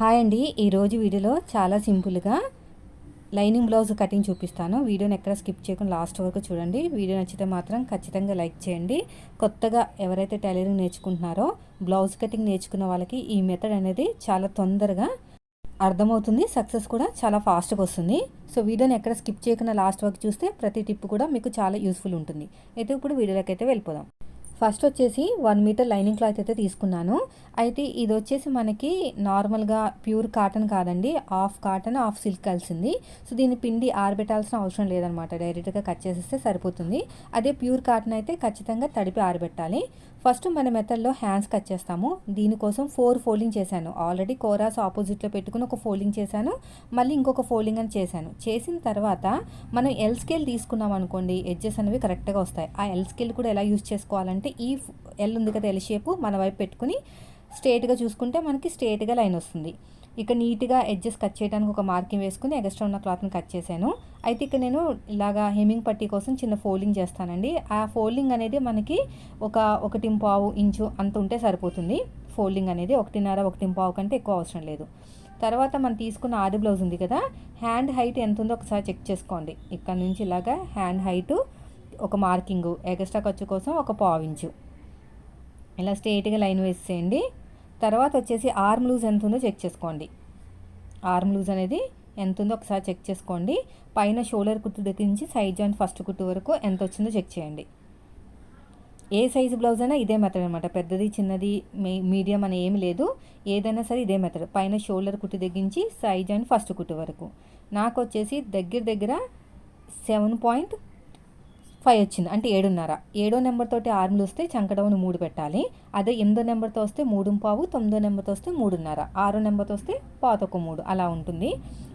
Hi అండి. ఈరోజు వీడియోలో చాలా సింపుల్గా లైనింగ్ బ్లౌజ్ కటింగ్ చూపిస్తాను. వీడియోని ఎక్కడ స్కిప్ చేయకుండా లాస్ట్ వరకు చూడండి. వీడియో నచ్చితే మాత్రం ఖచ్చితంగా లైక్ చేయండి. కొత్తగా ఎవరైతే టైలరింగ్ నేర్చుకుంటున్నారో బ్లౌజ్ కటింగ్ నేర్చుకున్న వాళ్ళకి ఈ మెథడ్ అనేది చాలా తొందరగా అర్థమవుతుంది. సక్సెస్ కూడా చాలా ఫాస్ట్గా వస్తుంది. సో వీడియోని ఎక్కడ స్కిప్ చేయకుండా లాస్ట్ వరకు చూస్తే ప్రతి టిప్ కూడా మీకు చాలా యూస్ఫుల్ ఉంటుంది. అయితే ఇప్పుడు వీడియోలోకి అయితే వెళ్ళిపోదాం. ఫస్ట్ వచ్చేసి వన్ మీటర్ లైనింగ్ క్లాత్ అయితే తీసుకున్నాను. అయితే ఇది వచ్చేసి మనకి నార్మల్గా ప్యూర్ కాటన్ కాదండి. హాఫ్ కాటన్ హాఫ్ సిల్క్ కలిసింది. సో దీన్ని పిండి ఆరబెట్టాల్సిన అవసరం లేదనమాట. డైరెక్ట్గా కట్ చేసేస్తే సరిపోతుంది. అదే ప్యూర్ కాటన్ అయితే ఖచ్చితంగా తడిపి ఆరబెట్టాలి. ఫస్ట్ మన మెథడ్లో హ్యాండ్స్ కట్ చేస్తాము. దీనికోసం ఫోర్ ఫోల్డింగ్ చేశాను. ఆల్రెడీ కోరాస్ ఆపోజిట్లో పెట్టుకుని ఒక ఫోల్డింగ్ చేశాను. మళ్ళీ ఇంకొక ఫోల్డింగ్ అని చేశాను. చేసిన తర్వాత మనం ఎల్ స్కేల్ తీసుకున్నాం అనుకోండి ఎడ్జెస్ అనేవి కరెక్ట్గా వస్తాయి. ఆ ఎల్ స్కేల్ కూడా ఎలా యూజ్ చేసుకోవాలంటే ఈ ఎల్ ఉంది కదా ఎల్ షేపు మన వైపు పెట్టుకుని స్ట్రేట్గా చూసుకుంటే మనకి స్ట్రేట్గా లైన్ వస్తుంది. ఇక నీట్గా ఎడ్జెస్ కట్ చేయడానికి ఒక మార్కింగ్ వేసుకుని ఎక్స్ట్రా ఉన్న క్లాత్ని కట్ చేశాను. అయితే ఇక నేను ఇలాగా హెమ్మింగ్ పట్టీ కోసం చిన్న ఫోల్డింగ్ చేస్తానండి. ఆ ఫోల్డింగ్ అనేది మనకి ఒక ఒకటి పావు ఇంచు అంత ఉంటే సరిపోతుంది. ఫోల్డింగ్ అనేది ఒకటిన్నర ఒకటి పావు కంటే ఎక్కువ అవసరం లేదు. తర్వాత మనం తీసుకున్న ఆది బ్లౌజ్ ఉంది కదా హ్యాండ్ హైట్ ఎంత ఉందో ఒకసారి చెక్ చేసుకోండి. ఇక్కడ నుంచి ఇలాగా హ్యాండ్ హైటు ఒక మార్కింగ్ ఎగస్ట్రా ఖర్చు కోసం ఒక పావు ఇంచు. ఇలా స్ట్రేట్గా లైన్ వేసేయండి. తర్వాత వచ్చేసి ఆర్మ్ లూజ్ ఎంత ఉందో చెక్ చేసుకోండి. ఆర్మ్ లూజ్ అనేది ఎంత ఉందో ఒకసారి చెక్ చేసుకోండి. పైన షోల్డర్ కుట్టు దగ్గర నుంచి సైడ్ జాయింట్ ఫస్ట్ కుట్టు వరకు ఎంత వచ్చిందో చెక్ చేయండి. ఏ సైజు బ్లౌజ్ అయినా ఇదే మెథడ్ అనమాట పెద్దది చిన్నది మీడియం అని ఏమి లేదు. ఏదైనా సరే ఇదే మెథడ్ పైన షోల్డర్ కుట్టు దగ్గర నుంచి సైడ్ ఫస్ట్ కుట్టు వరకు. నాకు వచ్చేసి దగ్గర దగ్గర సెవెన్ పాయింట్ ఫైవ్ వచ్చింది. అంటే ఏడున్నర. ఏడో నెంబర్తోటి తోటి వస్తే చంకడవును మూడు పెట్టాలి. అదే ఎనిమిదో నెంబర్తో వస్తే మూడు పావు తొమ్మిదో నెంబర్తో వస్తే మూడున్నర. ఆరో నెంబర్తో వస్తే పాతొక మూడు. అలా ఉంటుంది.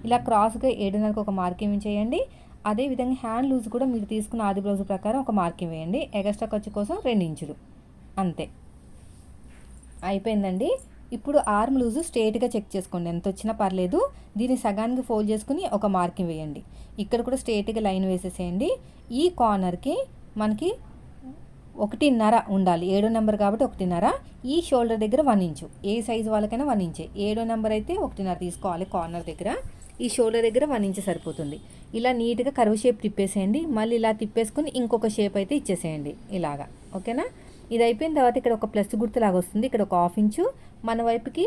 ఇలా క్రాస్గా ఏడున్నరకు ఒక మార్కింగ్ చేయండి. అదేవిధంగా హ్యాండ్ లూజ్ కూడా మీరు తీసుకున్న ఆది బ్లౌజ్ ప్రకారం ఒక మార్కింగ్ వేయండి ఎగస్ట్రా ఖర్చు కోసం రెండు ఇంచులు. అంతే. అయిపోయిందండి. ఇప్పుడు ఆర్మ్ లూజు స్ట్రేట్గా చెక్ చేసుకోండి. ఎంత వచ్చినా పర్లేదు. దీన్ని సగానికి ఫోల్డ్ చేసుకుని ఒక మార్కింగ్ వేయండి. ఇక్కడ కూడా స్ట్రేట్గా లైన్ వేసేసేయండి. ఈ కార్నర్కి మనకి ఒకటిన్నర ఉండాలి. ఏడో నెంబర్ కాబట్టి ఒకటిన్నర. ఈ షోల్డర్ దగ్గర వన్ ఇంచు ఏ సైజు వాళ్ళకైనా వన్ ఇంచే ఏడో నెంబర్ అయితే ఒకటిన్నర తీసుకోవాలి కార్నర్ దగ్గర. ఈ షోల్డర్ దగ్గర వన్ ఇంచ్ సరిపోతుంది. ఇలా నీట్గా కరువు షేప్ తిప్పేసేయండి. మళ్ళీ ఇలా తిప్పేసుకుని ఇంకొక షేప్ అయితే ఇచ్చేసేయండి. ఇలాగా. ఓకేనా? ఇది అయిపోయిన తర్వాత ఇక్కడ ఒక ప్లస్ గుర్తులాగా వస్తుంది. ఇక్కడ ఒక హాఫ్ ఇంచు మన వైపుకి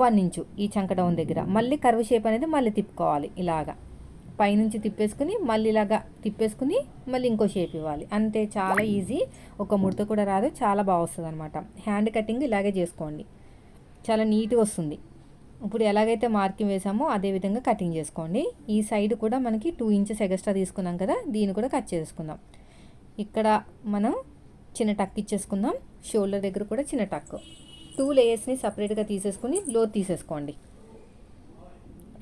వన్ ఇంచు ఈ చంక డౌన్ దగ్గర. మళ్ళీ కర్వ్ షేప్ అనేది మళ్ళీ తిప్పుకోవాలి ఇలాగా. పైనుంచి తిప్పేసుకుని మళ్ళీ ఇలాగా తిప్పేసుకుని మళ్ళీ ఇంకో షేప్ ఇవ్వాలి. అంతే చాలా ఈజీ. ఒక ముడత కూడా రాదు. చాలా బాగా వస్తుంది అనమాట హ్యాండ్ కటింగ్ ఇలాగే చేసుకోండి. చాలా నీట్గా వస్తుంది. ఇప్పుడు ఎలాగైతే మార్కింగ్ వేసామో అదే విధంగా కటింగ్ చేసుకోండి. ఈ సైడ్ కూడా మనకి టూ ఇంచెస్ ఎగస్ట్రా తీసుకున్నాం కదా దీన్ని కూడా కట్ చేసుకుందాం. ఇక్కడ మనం చిన్న టక్ ఇచ్చేసుకుందాం. షోల్డర్ దగ్గర కూడా చిన్న టక్. టూ లేయర్స్ని సపరేట్గా తీసేసుకుని లోత్ తీసేసుకోండి.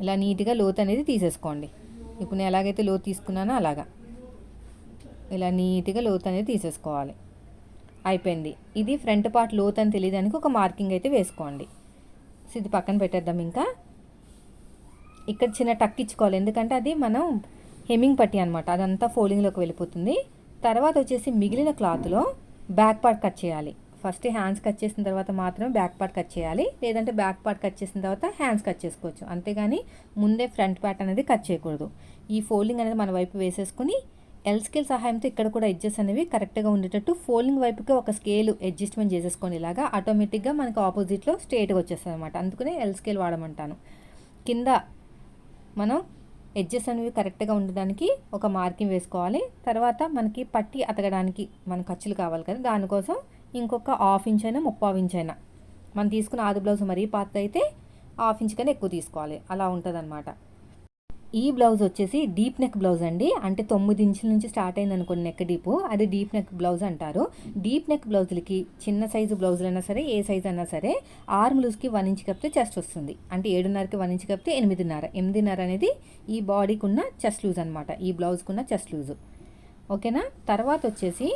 ఇలా నీట్గా లోత్ అనేది తీసేసుకోండి. ఇప్పుడు నేను ఎలాగైతే లోత్ తీసుకున్నానో అలాగా. ఇలా నీట్గా లోత్ అనేది తీసేసుకోవాలి. అయిపోయింది. ఇది ఫ్రంట్ పార్ట్ లోత్ అని తెలియడానికి ఒక మార్కింగ్ అయితే వేసుకోండి. సో ఇది పక్కన పెట్టేద్దాం ఇంకా. ఇక్కడ చిన్న టక్ ఇచ్చుకోవాలి. ఎందుకంటే అది మనం హెమ్మింగ్ పట్టి అనమాట అదంతా ఫోల్డింగ్లోకి వెళ్ళిపోతుంది. తర్వాత వచ్చేసి మిగిలిన క్లాత్లో బ్యాక్ పార్ట్ కట్ చేయాలి. ఫస్ట్ హ్యాండ్స్ కట్ చేసిన తర్వాత మాత్రమే బ్యాక్ పార్ట్ కట్ చేయాలి. లేదంటే బ్యాక్ పార్ట్ కట్ చేసిన తర్వాత హ్యాండ్స్ కట్ చేసుకోవచ్చు. అంతేగాని ముందే ఫ్రంట్ పార్ట్ అనేది కట్ చేయకూడదు. ఈ ఫోల్డింగ్ అనేది మన వైపు వేసేసుకుని ఎల్ స్కేల్ సహాయంతో ఇక్కడ కూడా ఎడ్జెస్ అనేవి కరెక్ట్గా ఉండేటట్టు ఫోల్డింగ్ వైపుకి ఒక స్కేల్ అడ్జస్ట్మెంట్ చేసేసుకొని ఇలాగా ఆటోమేటిక్గా మనకు ఆపోజిట్లో స్ట్రేట్గా వచ్చేస్తుంది అనమాట అందుకనే ఎల్ స్కేల్ వాడమంటాను. కింద మనం ఎడ్జెస్ అనేవి కరెక్ట్గా ఉండడానికి ఒక మార్కింగ్ వేసుకోవాలి. తర్వాత మనకి పట్టి అతకడానికి మన ఖర్చులు కావాలి కదా. దానికోసం ఇంకొక హాఫ్ ఇంచ్ అయినా ముప్పావు ఇంచ్ అయినా. మనం తీసుకున్న ఆది బ్లౌజ్ మరీ పాత అయితే హాఫ్ ఇంచ్ కన్నా ఎక్కువ తీసుకోవాలి. అలా ఉంటుంది ఈ బ్లౌజ్ వచ్చేసి డీప్ నెక్ బ్లౌజ్ అండి. అంటే తొమ్మిది ఇంచుల నుంచి స్టార్ట్ అయింది అనుకోండి నెక్ డీపు. అది డీప్ నెక్ బ్లౌజ్ అంటారు. డీప్ నెక్ బ్లౌజులకి చిన్న సైజు బ్లౌజులు అయినా సరే ఏ సైజు అయినా సరే ఆర్మ్ లూజ్కి వన్ ఇంచ్ కప్తే చెస్ట్ వస్తుంది. అంటే ఏడున్నరకి వన్ ఇంచ్ కప్తే ఎనిమిదిన్నర. ఎనిమిదిన్నర అనేది ఈ బాడీకి ఉన్న చెస్ట్ లూజ్ అనమాట ఈ బ్లౌజ్కి ఉన్న చెస్ట్ లూజు. ఓకేనా? తర్వాత వచ్చేసి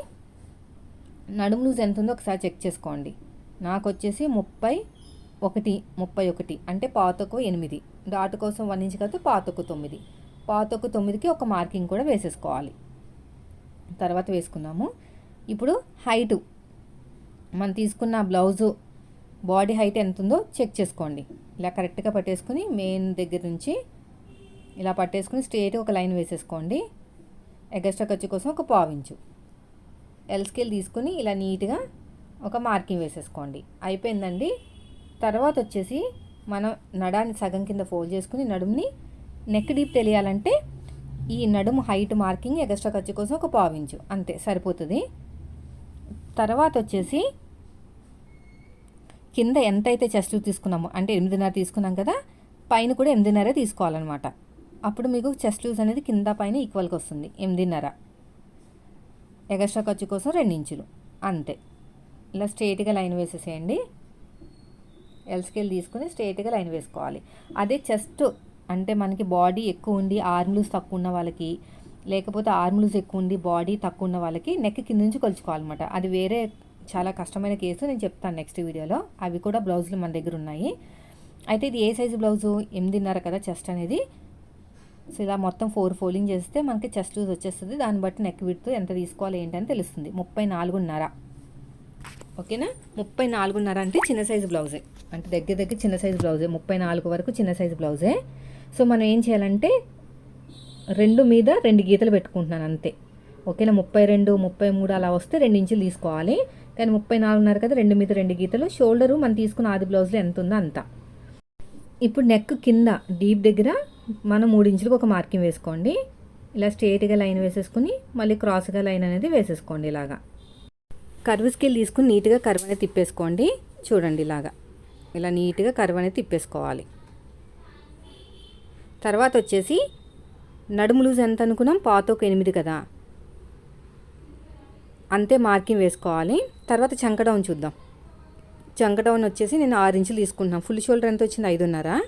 నడుము లూజ్ ఎంత ఉందో ఒకసారి చెక్ చేసుకోండి. నాకు వచ్చేసి ముప్పై ఒకటి ముప్పై ఒకటి అంటే పాతకు ఎనిమిది. డాట్ కోసం వన్ ఇంచ్ కలిపి పాతకు తొమ్మిది. పాతకు తొమ్మిదికి ఒక మార్కింగ్ కూడా వేసేసుకోవాలి. తర్వాత వేసుకుందాము. ఇప్పుడు హైటు. మనం తీసుకున్న బ్లౌజు బాడీ హైట్ ఎంత ఉందో చెక్ చేసుకోండి. ఇలా కరెక్ట్గా పట్టేసుకుని మెయిన్ దగ్గర నుంచి ఇలా పట్టేసుకుని స్ట్రేట్గా ఒక లైన్ వేసేసుకోండి. ఎగస్ట్రా ఖర్చు కోసం ఒక పావించు ఎల్ స్కేల్ తీసుకుని ఇలా నీట్గా ఒక మార్కింగ్ వేసేసుకోండి. అయిపోయిందండి. తర్వాత వచ్చేసి మనం నడాన్ని సగం కింద ఫోల్డ్ చేసుకుని నడుముని నెక్ డీప్ తెలియాలంటే ఈ నడుము హైట్ మార్కింగ్ ఎగస్ట్రా ఖర్చు కోసం ఒక పావించు అంతే సరిపోతుంది. తర్వాత వచ్చేసి కింద ఎంతైతే చెస్ట్ తీసుకున్నామో అంటే ఎనిమిదిన్నర తీసుకున్నాం కదా పైన కూడా ఎనిమిదిన్నర తీసుకోవాలన్నమాట. అప్పుడు మీకు చెస్ట్ లూజ్ అనేది కింద పైన ఈక్వల్గా వస్తుంది ఎనిమిదిన్నర. ఎగస్ట్రా ఖర్చు కోసం రెండించులు అంతే. ఇలా స్ట్రైట్గా లైన్ వేసేసేయండి. ఎల్ స్కేల్ తీసుకుని స్ట్రైట్గా లైన్ వేసుకోవాలి. అదే చెస్ట్ అంటే మనకి బాడీ ఎక్కువ ఉండి ఆర్మ్లూస్ తక్కువ ఉన్న వాళ్ళకి లేకపోతే ఆర్మ్లూస్ ఎక్కువ ఉండి బాడీ తక్కువ ఉన్న వాళ్ళకి నెక్ కింద నుంచి కొలుచుకోవాలన్నమాట. అది వేరే చాలా కష్టమైన కేసు నేను చెప్తాను నెక్స్ట్ వీడియోలో. అవి కూడా బ్లౌజులు మన దగ్గర ఉన్నాయి. అయితే ఇది ఏ సైజు బ్లౌజు ఎనిమిదిన్నర కదా చెస్ట్ అనేది? సో ఇలా మొత్తం ఫోర్ ఫోల్డింగ్ చేస్తే మనకి చెస్ట్ లూజ్ వచ్చేస్తుంది. దాన్ని బట్టి నెక్ విడుతూ ఎంత తీసుకోవాలి ఏంటని తెలుస్తుంది. ముప్పై నాలుగున్నర. ఓకేనా? ముప్పై నాలుగున్నర అంటే చిన్న సైజు బ్లౌజే. అంటే దగ్గర దగ్గర చిన్న సైజు బ్లౌజే. ముప్పై నాలుగు వరకు చిన్న సైజు బ్లౌజే. సో మనం ఏం చేయాలంటే రెండు మీద రెండు గీతలు పెట్టుకుంటున్నాను అంతే. ఓకేనా? ముప్పై రెండు ముప్పై మూడు అలా వస్తే రెండు ఇంచులు తీసుకోవాలి. కానీ ముప్పై నాలుగున్నర కదా రెండు మీద రెండు గీతలు. షోల్డరు మనం తీసుకున్న ఆది బ్లౌజ్లో ఎంత ఉందో అంత. ఇప్పుడు నెక్ కింద డీప్ దగ్గర మనం మూడు ఇంచులకు ఒక మార్కింగ్ వేసుకోండి. ఇలా స్ట్రేట్గా లైన్ వేసేసుకుని మళ్ళీ క్రాస్గా లైన్ అనేది వేసేసుకోండి ఇలాగా. కర్వ్ స్కేల్ తీసుకుని నీట్గా కర్వ్ అనేది తిప్పేసుకోండి. చూడండి ఇలాగా. ఇలా నీట్గా కర్వ్ అనేది తిప్పేసుకోవాలి. తర్వాత వచ్చేసి నడుము లూజ్ ఎంత అనుకున్నాం? పాత ఒక ఎనిమిది కదా. అంతే మార్కింగ్ వేసుకోవాలి. తర్వాత చంక డౌన్ చూద్దాం. చంక డౌన్ వచ్చేసి నేను ఆరు ఇంచులు తీసుకుంటున్నాను ఫుల్ షోల్డర్ ఎంత వచ్చింది? ఐదున్నర.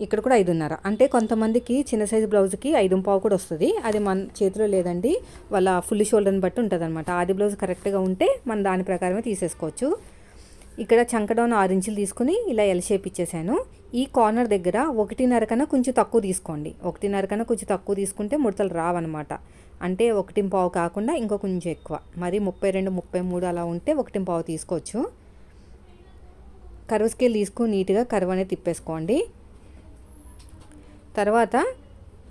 ఇక్కడ కూడా ఐదున్నర. అంటే కొంతమందికి చిన్న సైజు బ్లౌజ్కి ఐదు పావు కూడా వస్తుంది. అది మన చేతిలో లేదండి. వాళ్ళ ఫుల్ షోల్డర్ని బట్టి ఉంటుంది అనమాట ఆది బ్లౌజ్ కరెక్ట్గా ఉంటే మన దాని ప్రకారమే తీసేసుకోవచ్చు. ఇక్కడ చంక డౌన్ ఆరు ఇంచులు తీసుకుని ఇలా ఎల్ షేప్ ఇచ్చేసాను. ఈ కార్నర్ దగ్గర ఒకటిన్నర కన్నా కొంచెం తక్కువ తీసుకోండి. ఒకటిన్నర కన్నా కొంచెం తక్కువ తీసుకుంటే ముడతలు రావన్నమాట. అంటే ఒకటి పావు కాకుండా ఇంకో కొంచెం ఎక్కువ. మరి ముప్పై రెండు ముప్పై మూడు అలా ఉంటే ఒకటి పావు తీసుకోవచ్చు. కరువు స్కేల్ తీసుకుని నీట్గా కరువు అనేది తిప్పేసుకోండి. తర్వాత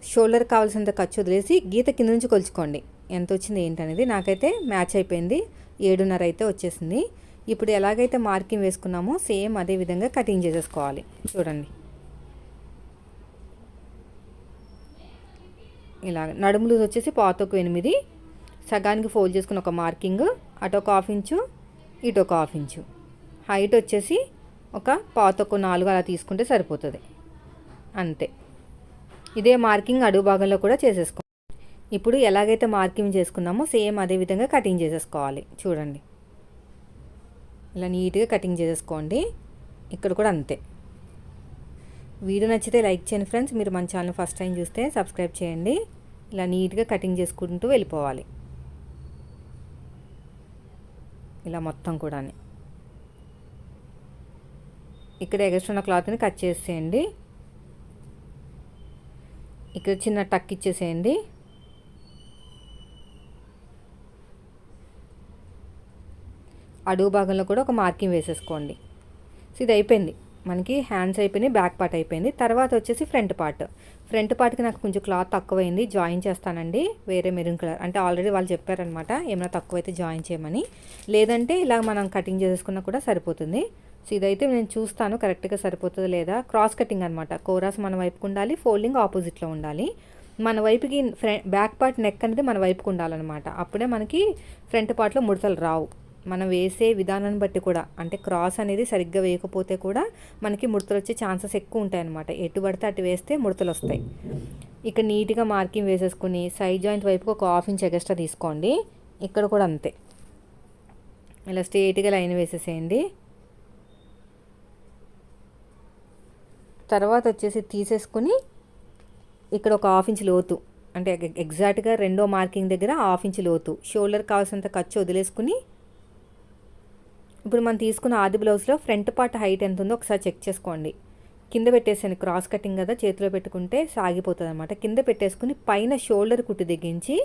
షోల్డర్ కావాల్సినంత ఖర్చు వదిలేసి గీత కింద నుంచి కొలుచుకోండి. ఎంత వచ్చింది ఏంటనేది నాకైతే మ్యాచ్ అయిపోయింది. ఏడున్నర అయితే వచ్చేసింది. ఇప్పుడు ఎలాగైతే మార్కింగ్ వేసుకున్నామో సేమ్ అదే విధంగా కటింగ్ చేసేసుకోవాలి. చూడండి. ఇలా నడుములు వచ్చేసి పాతకు ఎనిమిది సగానికి ఫోల్డ్ చేసుకుని ఒక మార్కింగ్ అటు ఒక హాఫ్ ఇంచు ఇటు ఒక హాఫ్ ఇంచు. హైట్ వచ్చేసి ఒక పాతకు నాలుగు అలా తీసుకుంటే సరిపోతుంది. అంతే. ఇదే మార్కింగ్ అడుగు భాగంలో కూడా చేసేసుకో. ఇప్పుడు ఎలాగైతే మార్కింగ్ చేసుకున్నామో సేమ్ అదే విధంగా కటింగ్ చేసేసుకోవాలి. చూడండి. ఇలా నీట్గా కటింగ్ చేసేసుకోండి. ఇక్కడ కూడా అంతే. వీడియో నచ్చితే లైక్ చేయండి ఫ్రెండ్స్. మీరు మన ఛానల్ ఫస్ట్ టైం చూస్తే సబ్స్క్రైబ్ చేయండి. ఇలా నీట్గా కటింగ్ చేసుకుంటూ వెళ్ళిపోవాలి. ఇలా మొత్తం కూడా ఇక్కడ ఎగస్ట్రున్న క్లాత్ని కట్ చేసేయండి. ఇక్కడ చిన్న టక్ ఇచ్చేసేయండి. అడుగు భాగంలో కూడా ఒక మార్కింగ్ వేసేసుకోండి. సో ఇది అయిపోయింది. మనకి హ్యాండ్స్ అయిపోయినాయి బ్యాక్ పార్ట్ అయిపోయింది. తర్వాత వచ్చేసి ఫ్రంట్ పార్ట్. ఫ్రంట్ పార్ట్కి నాకు కొంచెం క్లాత్ తక్కువైంది జాయిన్ చేస్తానండి. వేరే మెరూన్ కలర్. అంటే ఆల్రెడీ వాళ్ళు చెప్పారనమాట ఏమైనా తక్కువైతే జాయిన్ చేయమని. లేదంటే ఇలా మనం కటింగ్ చేసేసుకున్నా కూడా సరిపోతుంది. సో ఇదైతే నేను చూస్తాను కరెక్ట్గా సరిపోతుంది లేదా? క్రాస్ కటింగ్ అనమాట కోరాస్ మన వైపుకు ఉండాలి ఫోల్డింగ్ ఆపోజిట్లో ఉండాలి. మన వైపుకి బ్యాక్ పార్ట్ నెక్ అనేది మన వైపుకు ఉండాలన్నమాట. అప్పుడే మనకి ఫ్రంట్ పార్ట్లో ముడతలు రావు. మనం వేసే విధానాన్ని బట్టి కూడా అంటే క్రాస్ అనేది సరిగ్గా వేయకపోతే కూడా మనకి ముడతలు వచ్చే ఛాన్సెస్ ఎక్కువ ఉంటాయన్నమాట. ఎటు పడితే అటు వేస్తే ముడతలు వస్తాయి. ఇక్కడ నీట్గా మార్కింగ్ వేసేసుకుని సైడ్ జాయింట్ వైపుకి ఒక హాఫ్ ఇంచ్ ఎగస్ట్రా తీసుకోండి. ఇక్కడ కూడా అంతే. ఇలా స్ట్రేట్గా లైన్ వేసేసేయండి. తర్వాత వచ్చేసి తీసేసుకుని ఇక్కడ ఒక హాఫ్ ఇంచ్ లోతు అంటే ఎగ్జాక్ట్గా రెండో మార్కింగ్ దగ్గర హాఫ్ ఇంచ్ లోతు. షోల్డర్ కావాల్సినంత ఖర్చు వదిలేసుకుని ఇప్పుడు మనం తీసుకున్న ఆది బ్లౌజ్లో ఫ్రంట్ పార్ట్ హైట్ ఎంత ఉందో ఒకసారి చెక్ చేసుకోండి. కింద పెట్టేసాను క్రాస్ కటింగ్ కదా చేతిలో పెట్టుకుంటే సాగిపోతుంది అనమాట కింద పెట్టేసుకుని పైన షోల్డర్ కుట్టు దిగించి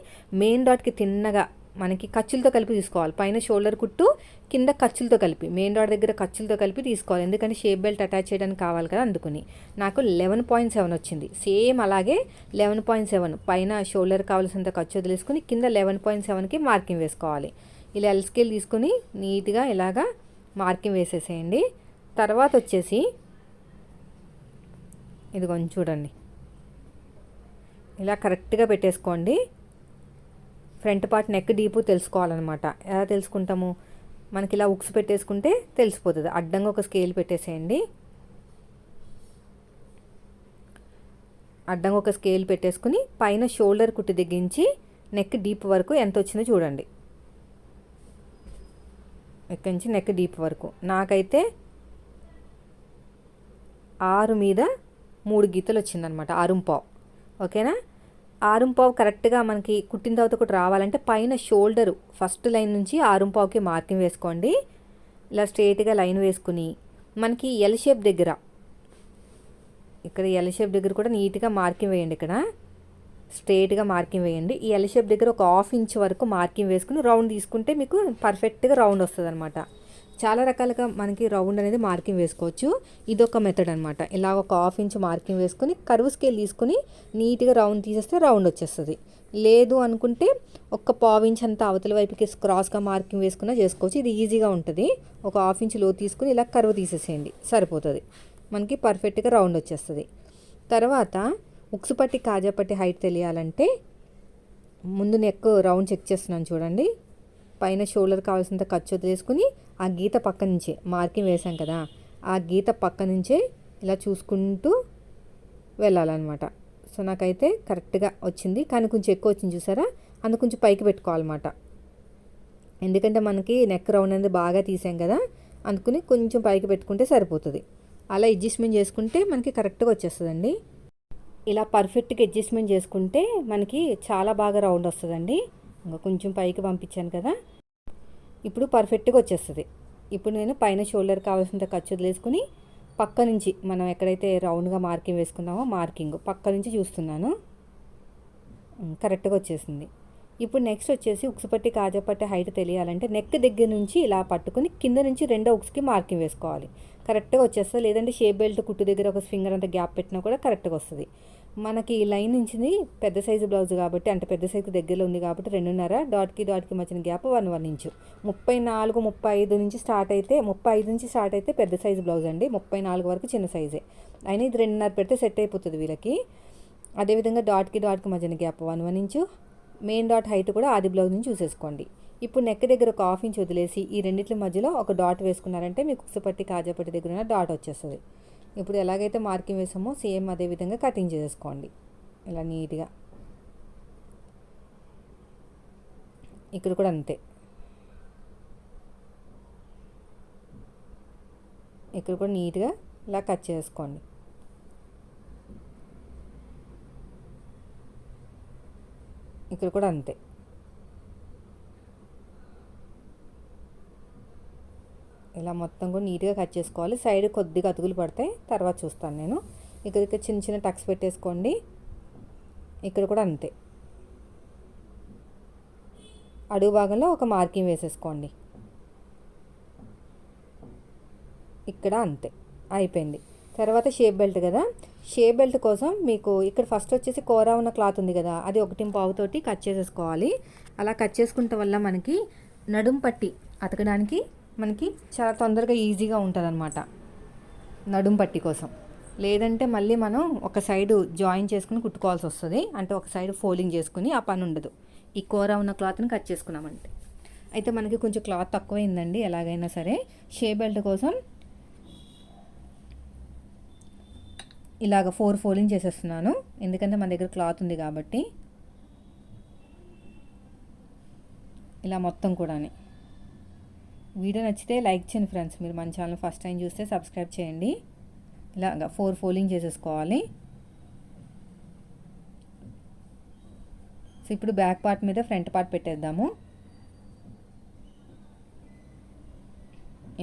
మెయిన్ డాట్కి తిన్నగా మనకి ఖర్చులతో కలిపి తీసుకోవాలి. పైన షోల్డర్ కుట్టు కింద ఖర్చులతో కలిపి. మెయిన్ డాట్ దగ్గర ఖర్చులతో కలిపి తీసుకోవాలి. ఎందుకంటే షేప్ బెల్ట్ అటాచ్ చేయడానికి కావాలి కదా అందుకుని. నాకు లెవెన్ పాయింట్ సెవెన్ వచ్చింది. సేమ్ అలాగే లెవెన్ పాయింట్ సెవెన్. పైన షోల్డర్ కావాల్సినంత ఖర్చు వదిలేసుకుని కింద లెవెన్ పాయింట్ సెవెన్కి మార్కింగ్ వేసుకోవాలి. ఇలా ఎల్ స్కేల్ తీసుకుని నీట్గా ఇలాగా మార్కింగ్ వేసేసేయండి. తర్వాత వచ్చేసి ఇది కొంచెం చూడండి. ఇలా కరెక్ట్గా పెట్టేసుకోండి. ఫ్రంట్ పార్ట్ నెక్ డీపు తెలుసుకోవాలన్నమాట. ఎలా తెలుసుకుంటాము? మనకి ఇలా ఉక్స్ పెట్టేసుకుంటే తెలిసిపోతుంది. అడ్డంగా ఒక స్కేల్ పెట్టేసేయండి. అడ్డంగా ఒక స్కేల్ పెట్టేసుకుని పైన షోల్డర్ కుట్టి దిగించి నెక్ డీప్ వరకు ఎంత వచ్చిందో చూడండి. ఇక్కడి నుంచి నెక్ డీప్ వరకు. నాకైతే ఆరు మీద మూడు గీతలు వచ్చిందనమాట ఆరుంపావు. ఓకేనా? ఆరుంపావు కరెక్ట్గా మనకి కుట్టిన తర్వాత కూడా రావాలంటే పైన షోల్డర్ ఫస్ట్ లైన్ నుంచి ఆరుంపావుకి మార్కింగ్ వేసుకోండి. ఇలా స్ట్రేట్గా లైన్ వేసుకుని మనకి ఎల్ షేప్ దగ్గర ఇక్కడ ఎల్ షేప్ దగ్గర కూడా నీట్గా మార్కింగ్ వేయండి ఇక్కడ. స్ట్రేట్గా మార్కింగ్ వేయండి. ఈ ఎల్ షేప్ దగ్గర ఒక హాఫ్ ఇంచ్ వరకు మార్కింగ్ వేసుకుని రౌండ్ తీసుకుంటే మీకు పర్ఫెక్ట్గా రౌండ్ వస్తుంది అనమాట చాలా రకాలుగా మనకి రౌండ్ అనేది మార్కింగ్ వేసుకోవచ్చు. ఇదొక మెథడ్ అనమాట ఇలా ఒక హాఫ్ ఇంచ్ మార్కింగ్ వేసుకుని కరువు స్కేల్ తీసుకుని నీట్గా రౌండ్ తీసేస్తే రౌండ్ వచ్చేస్తుంది. లేదు అనుకుంటే ఒక్క పావు ఇంచ్ అంతా అవతల వైపుకి క్రాస్గా మార్కింగ్ వేసుకున్నా చేసుకోవచ్చు. ఇది ఈజీగా ఉంటుంది. ఒక హాఫ్ ఇంచ్లో తీసుకుని ఇలా కరువు తీసేసేయండి. సరిపోతుంది. మనకి పర్ఫెక్ట్గా రౌండ్ వచ్చేస్తుంది. తర్వాత ఉక్సుపట్టి పట్టి హైట్ తెలియాలంటే ముందు నెక్ రౌండ్ చెక్ చేస్తున్నాను చూడండి. పైన షోల్డర్ కావాల్సినంత ఖర్చు వదిలేసుకుని ఆ గీత పక్క నుంచే మార్కింగ్ వేసాం కదా ఆ గీత పక్క నుంచే ఇలా చూసుకుంటూ వెళ్ళాలన్నమాట. సో నాకైతే కరెక్ట్గా వచ్చింది. కానీ కొంచెం ఎక్కువ వచ్చింది చూసారా? అందుకు కొంచెం పైకి పెట్టుకోవాలన్నమాట. ఎందుకంటే మనకి నెక్ రౌండ్ అనేది బాగా తీసాం కదా అందుకుని కొంచెం పైకి పెట్టుకుంటే సరిపోతుంది. అలా అడ్జస్ట్మెంట్ చేసుకుంటే మనకి కరెక్ట్గా వచ్చేస్తుందండి. ఇలా పర్ఫెక్ట్గా అడ్జస్ట్మెంట్ చేసుకుంటే మనకి చాలా బాగా రౌండ్ వస్తుందండి. ఇంకా కొంచెం పైకి పంపించాను కదా. ఇప్పుడు పర్ఫెక్ట్గా వచ్చేస్తుంది. ఇప్పుడు నేను పైన షోల్డర్ కావాల్సినంత ఖర్చు వదిలేసుకుని పక్క నుంచి మనం ఎక్కడైతే రౌండ్గా మార్కింగ్ వేసుకున్నామో మార్కింగ్ పక్క నుంచి చూస్తున్నాను. కరెక్ట్గా వచ్చేసింది. ఇప్పుడు నెక్స్ట్ వచ్చేసి ఉక్స్ పట్టి హైట్ తెలియాలంటే నెక్ దగ్గర నుంచి ఇలా పట్టుకుని కింద నుంచి రెండో ఉక్స్కి మార్కింగ్ వేసుకోవాలి. కరెక్ట్గా వచ్చేస్తుంది? లేదంటే షేప్ బెల్ట్ కుట్టు దగ్గర ఒక ఫింగర్ అంత గ్యాప్ పెట్టినా కూడా కరెక్ట్గా వస్తుంది. మనకి ఈ లైన్ నుంచి పెద్ద సైజు బ్లౌజ్ కాబట్టి అంటే పెద్ద సైజు దగ్గరలో ఉంది కాబట్టి రెండున్నర డాట్కి డాట్కి మధ్యన గ్యాప్ వన్ వన్ ఇంచు ముప్పై నాలుగు ముప్పై ఐదు నుంచి స్టార్ట్ అయితే ముప్పై ఐదు నుంచి స్టార్ట్ అయితే పెద్ద సైజు బ్లౌజ్ అండి. ముప్పై నాలుగు వరకు చిన్న సైజే. అయినా ఇది రెండున్నర పెడితే సెట్ అయిపోతుంది వీళ్ళకి. అదేవిధంగా డాట్కి డాట్కి మధ్యన gap one one inch main dot height కూడా ఆది బ్లౌజ్ నుంచి చూసేసుకోండి. ఇప్పుడు నెక్ దగ్గర ఒక హాఫ్ ఇంచ్ వదిలేసి ఈ రెండింటి మధ్యలో ఒక డాట్ వేసుకున్నారంటే మీకు కుసపట్టి కాజాపట్టి దగ్గర ఉన్న డాట్ వచ్చేస్తుంది. ఇప్పుడు ఎలాగైతే మార్కింగ్ వేసామో సేమ్ అదే విధంగా కటింగ్ చేసేసుకోండి. ఇలా నీట్గా. ఇక్కడ కూడా అంతే. ఇక్కడ కూడా నీట్గా ఇలా కట్ చేసుకోండి ఇక్కడ కూడా అంతే. ఇలా మొత్తం కూడా నీట్గా కట్ చేసుకోవాలి. సైడ్ కొద్దిగా అతుకులు పడతాయి తర్వాత చూస్తాను నేను. ఇక్కడ ఇక్కడ చిన్న చిన్న టక్స్ పెట్టేసుకోండి. ఇక్కడ కూడా అంతే. అడుగు భాగంలో ఒక మార్కింగ్ వేసేసుకోండి. ఇక్కడ అంతే. అయిపోయింది. తర్వాత షేప్ బెల్ట్ కదా. షేప్ బెల్ట్ కోసం మీకు ఇక్కడ ఫస్ట్ వచ్చేసి కూర ఉన్న క్లాత్ ఉంది కదా. అది ఒకటి పావుతోటి కట్ చేసేసుకోవాలి. అలా కట్ చేసుకుంటే వల్ల మనకి నడుం పట్టి అతకడానికి మనకి చాలా తొందరగా ఈజీగా ఉంటుంది అనమాట నడుం పట్టి కోసం. లేదంటే మళ్ళీ మనం ఒక సైడు జాయిన్ చేసుకుని కుట్టుకోవాల్సి వస్తుంది అంటే ఒక సైడ్ ఫోల్డింగ్ చేసుకుని ఆ పని ఉండదు. ఈ కూర ఉన్న క్లాత్ని కట్ చేసుకున్నామంటే. అయితే మనకి కొంచెం క్లాత్ తక్కువైందండి. ఎలాగైనా సరే షే బెల్ట్ కోసం ఇలాగ ఫోర్ ఫోల్డింగ్ చేసేస్తున్నాను. ఎందుకంటే మన దగ్గర క్లాత్ ఉంది కాబట్టి. ఇలా మొత్తం కూడానే. వీడియో నచ్చితే లైక్ చేయండి ఫ్రెండ్స్. మీరు మన ఛానల్ ఫస్ట్ టైం చూస్తే సబ్స్క్రైబ్ చేయండి. ఇలాగా ఫోర్ ఫోల్డింగ్ చేసేసుకోవాలి. సో ఇప్పుడు బ్యాక్ పార్ట్ మీద ఫ్రంట్ పార్ట్ పెట్టేద్దాము.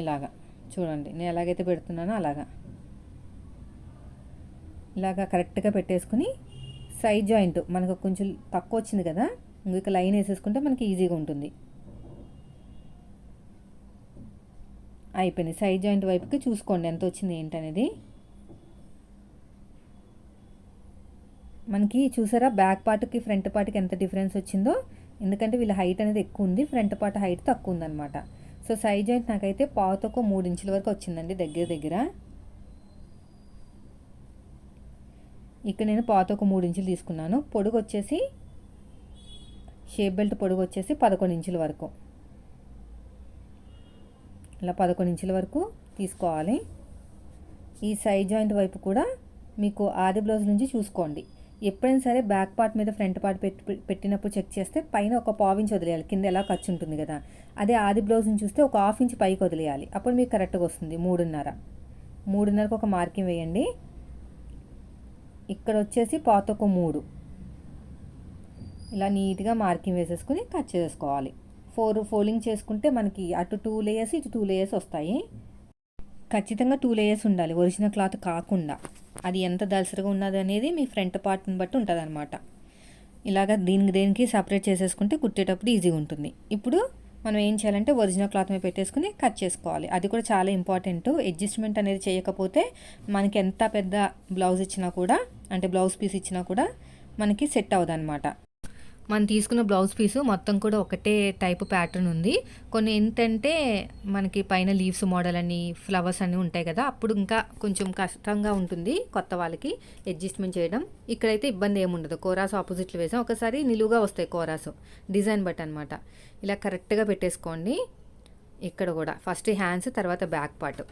ఇలాగా. చూడండి నేను ఎలాగైతే పెడుతున్నానో అలాగా. ఇలాగా కరెక్ట్గా పెట్టేసుకుని సైడ్ జాయింట్ మనకు కొంచెం తక్కువ వచ్చింది కదా ఇంకొక లైన్ వేసేసుకుంటే మనకి ఈజీగా ఉంటుంది. అయిపోయింది. సైడ్ జాయింట్ వైపుకి చూసుకోండి. ఎంత వచ్చింది ఏంటనేది. మనకి చూసారా? బ్యాక్ పార్ట్కి ఫ్రంట్ పార్ట్కి ఎంత డిఫరెన్స్ వచ్చిందో? ఎందుకంటే వీళ్ళ హైట్ అనేది ఎక్కువ ఉంది. ఫ్రంట్ పార్ట్ హైట్ తక్కువ ఉందన్నమాట. సో సైడ్ జాయింట్ నాకైతే పావుతొక్క మూడు ఇంచుల వరకు వచ్చిందండి దగ్గర దగ్గర. ఇక్కడ నేను పావుతొక్క మూడు ఇంచులు తీసుకున్నాను. పొడుగు వచ్చేసి షేప్ బెల్ట్ పొడుగు వచ్చేసి పదకొండు ఇంచుల వరకు. ఇలా పదకొండు ఇంచుల వరకు తీసుకోవాలి. ఈ సైడ్ జాయింట్ వైపు కూడా మీకు ఆది బ్లౌజ్ నుంచి చూసుకోండి. ఎప్పుడైనా సరే బ్యాక్ పార్ట్ మీద ఫ్రంట్ పార్ట్ పెట్టి పెట్టినప్పుడు చెక్ చేస్తే పైన ఒక పావు ఇంచ్ వదిలేయాలి. కింద ఎలా ఖర్చు ఉంటుంది కదా. అదే ఆది బ్లౌజ్ని చూస్తే ఒక హాఫ్ ఇంచ్ పైకి వదిలేయాలి. అప్పుడు మీకు కరెక్ట్గా వస్తుంది. మూడున్నర. మూడున్నరకు ఒక మార్కింగ్ వేయండి. ఇక్కడ వచ్చేసి పాతొక మూడు. ఇలా నీట్గా మార్కింగ్ వేసేసుకుని కట్ చేసుకోవాలి ఫోర్ ఫోల్డింగ్ చేసుకుంటే మనకి అటు టూ లేయర్స్ ఇటు టూ లేయర్స్ వస్తాయి. ఖచ్చితంగా టూ లేయర్స్ ఉండాలి ఒరిజినల్ క్లాత్ కాకుండా. అది ఎంత దలసరిగా ఉన్నది అనేది మీ ఫ్రంట్ పార్ట్ని బట్టి ఉంటుంది అనమాట ఇలాగ దీనికి దేనికి సపరేట్ చేసేసుకుంటే కుట్టేటప్పుడు ఈజీగా ఉంటుంది. ఇప్పుడు మనం ఏం చేయాలంటే ఒరిజినల్ క్లాత్ మీద పెట్టేసుకుని కట్ చేసుకోవాలి. అది కూడా చాలా ఇంపార్టెంట్. అడ్జస్ట్మెంట్ అనేది చేయకపోతే మనకి ఎంత పెద్ద బ్లౌజ్ ఇచ్చినా కూడా అంటే బ్లౌజ్ పీస్ ఇచ్చినా కూడా మనకి సెట్ అవ్వదు అనమాట మనం తీసుకున్న బ్లౌజ్ పీసు మొత్తం కూడా ఒకటే టైప్ ప్యాటర్న్ ఉంది. కొన్ని ఏంటంటే మనకి పైన లీవ్స్ మోడల్ అని ఫ్లవర్స్ అని ఉంటాయి కదా అప్పుడు ఇంకా కొంచెం కష్టంగా ఉంటుంది కొత్త వాళ్ళకి అడ్జస్ట్మెంట్ చేయడం. ఇక్కడైతే ఇబ్బంది ఏముండదు కోరాస్ ఆపోజిట్లు వేసాం. ఒకసారి నిలువుగా వస్తాయి కోరాసు. డిజైన్ బట్ అనమాట ఇలా కరెక్ట్గా పెట్టేసుకోండి. ఇక్కడ కూడా. ఫస్ట్ హ్యాండ్స్ తర్వాత బ్యాక్ పార్ట్.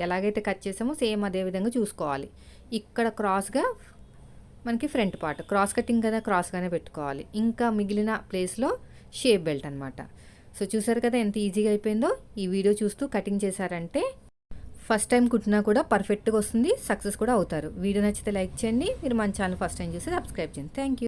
ఎలాగైతే కట్ చేసామో సేమ్ అదే విధంగా చూసుకోవాలి. ఇక్కడ క్రాస్గా మనకి ఫ్రంట్ పార్ట్. క్రాస్ కటింగ్ కదా క్రాస్గానే పెట్టుకోవాలి. ఇంకా మిగిలిన ప్లేస్లో షేప్ బెల్ట్ అనమాట సో చూసారు కదా ఎంత ఈజీగా అయిపోయిందో? ఈ వీడియో చూస్తూ కటింగ్ చేశారంటే ఫస్ట్ టైం కుట్టినా కూడా పర్ఫెక్ట్గా వస్తుంది సక్సెస్ కూడా అవుతారు. వీడియో నచ్చితే లైక్ చేయండి. మీరు మన ఛానల్ ఫస్ట్ టైం చూసి సబ్స్క్రైబ్ చేయండి. Thank you.